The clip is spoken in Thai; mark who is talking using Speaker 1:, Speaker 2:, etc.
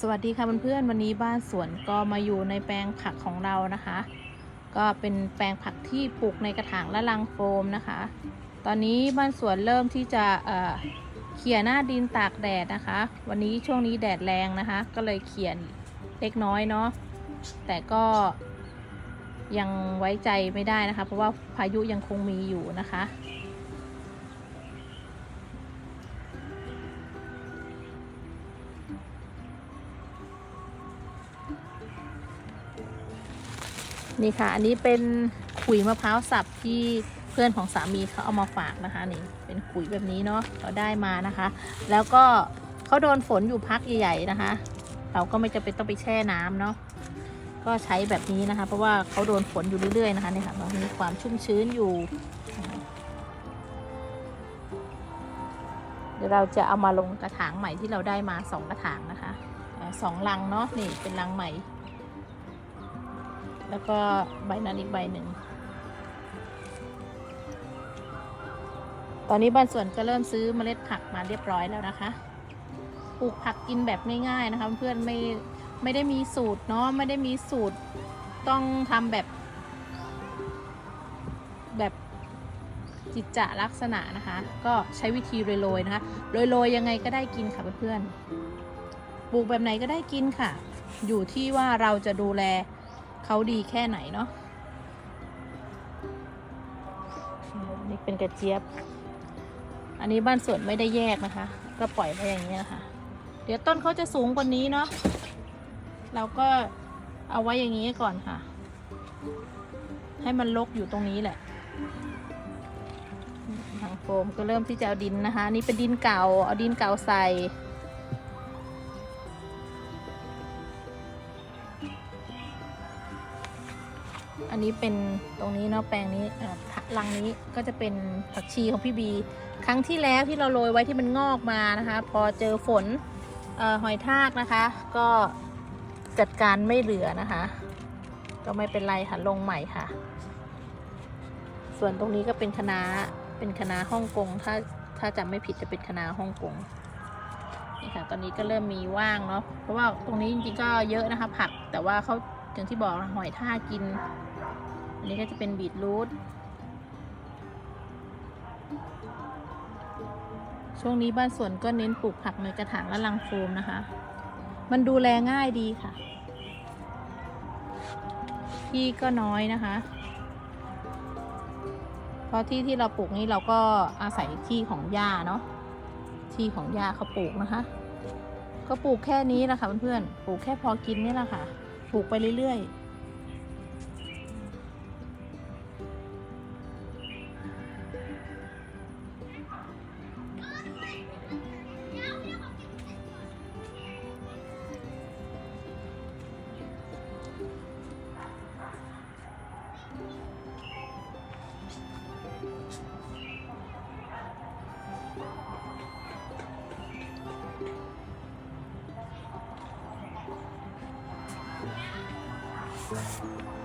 Speaker 1: สวัสดีค่ะเพื่อนๆวันนี้บ้านสวนก็มาอยู่ในแปลงผักของเรานะคะ ก็เป็นแปลงผักที่ปลูกในกระถางและลังโฟมนะคะ ตอนนี้บ้านสวนเริ่มที่จะเอ่อเขี่ยหน้าดินตากแดดนะคะ วันนี้ช่วงนี้แดดแรงนะคะ ก็เลยเขี่ยเล็กน้อยเนาะแต่ก็ยังไว้ใจไม่ได้นะคะ เพราะว่าพายุยังคงมีอยู่นะคะ นี่ค่ะ อันนี้เป็นขุยมะพร้าวสับที่เพื่อนของสามีเขาเอามาฝากนะคะนี่เป็นขุยแบบนี้เนาะเราได้มานะคะ แล้วก็เขาโดนฝนอยู่พักใหญ่ ๆนะคะ เราก็ไม่จำเป็นต้องไปแช่น้ำเนาะก็ใช้แบบนี้นะคะ เพราะว่าเขาโดนฝนอยู่เรื่อยๆนะคะนี่ค่ะมันมีความชุ่มชื้นอยู่ เดี๋ยวเราจะเอามาลงกระถางใหม่ที่เราได้มาสองกระถางนะคะสองลังเนาะนี่เป็นลังใหม่ แล้วก็ใบนั้นอีกใบหนึ่ง ตอนนี้บ้านสวนก็เริ่มซื้อเมล็ดผักมาเรียบร้อยแล้วนะคะ ปลูกผักกินแบบง่ายๆนะคะเพื่อนไม่ไม่ได้มีสูตรเนาะไม่ได้มีสูตรต้องทำแบบ แบบจิตจะลักษณะนะคะ ก็ใช้วิธีโรยๆนะคะโรยๆยังไงก็ได้กินค่ะเพื่อนๆปลูกแบบไหนก็ได้กินค่ะ อยู่ที่ว่าเราจะดูแล เขาดีแค่ไหนเนาะนี่เป็นกระเจี๊ยบ อันนี้บ้านสวนไม่ได้แยกนะคะ ก็ปล่อยไว้อย่างนี้นะคะเดี๋ยวต้นเขาจะสูงกว่านี้เนาะเราก็เอาไว้อย่างนี้ก่อนค่ะ ให้มันลกอยู่ตรงนี้แหละทางโฟมก็เริ่มที่จะเอาดินนะคะ นี่เป็นดินเก่า เอาดินเก่าใส่ อันนี้เป็นตรงนี้เนาะแปลงนี้เอ่อลังนี้ก็จะเป็นผักชีของพี่บี ครั้งที่แล้วที่เราโรยไว้ที่มันงอกมานะคะ พอเจอฝนออหอยทากนะคะ ก็จัดการไม่เหลือนะคะ ก็ไม่เป็นไรค่ะลงใหม่ค่ะ ส่วนตรงนี้ก็เป็นคณะเป็นคณะฮ่องกงถ้าถ้าจำไม่ผิดจะเป็นคณะฮ่องกงนี่ค่ะ ตอนนี้ก็เริ่มมีว่างเนาะเพราะว่าตรงนี้จริงๆก็เยอะนะคะ ผักแต่ว่าเขาอย่างที่บอกหอยทากกิน อันนี้ก็จะเป็นบีทรูทช่วงนี้บ้านสวนก็เน้นปลูกผักในกระถางและลังโฟมนะคะ มันดูแลง่ายดีค่ะ ที่ก็น้อยนะคะ เพราะที่ที่เราปลูกนี้เราก็อาศัยที่ของย่าเนาะ ที่ของย่าเขาปลูกนะคะ ก็ปลูกแค่นี้แหละค่ะเพื่อนๆ ปลูกแค่พอกินนี่แหละค่ะ ปลูกไปเรื่อยๆ
Speaker 2: friend.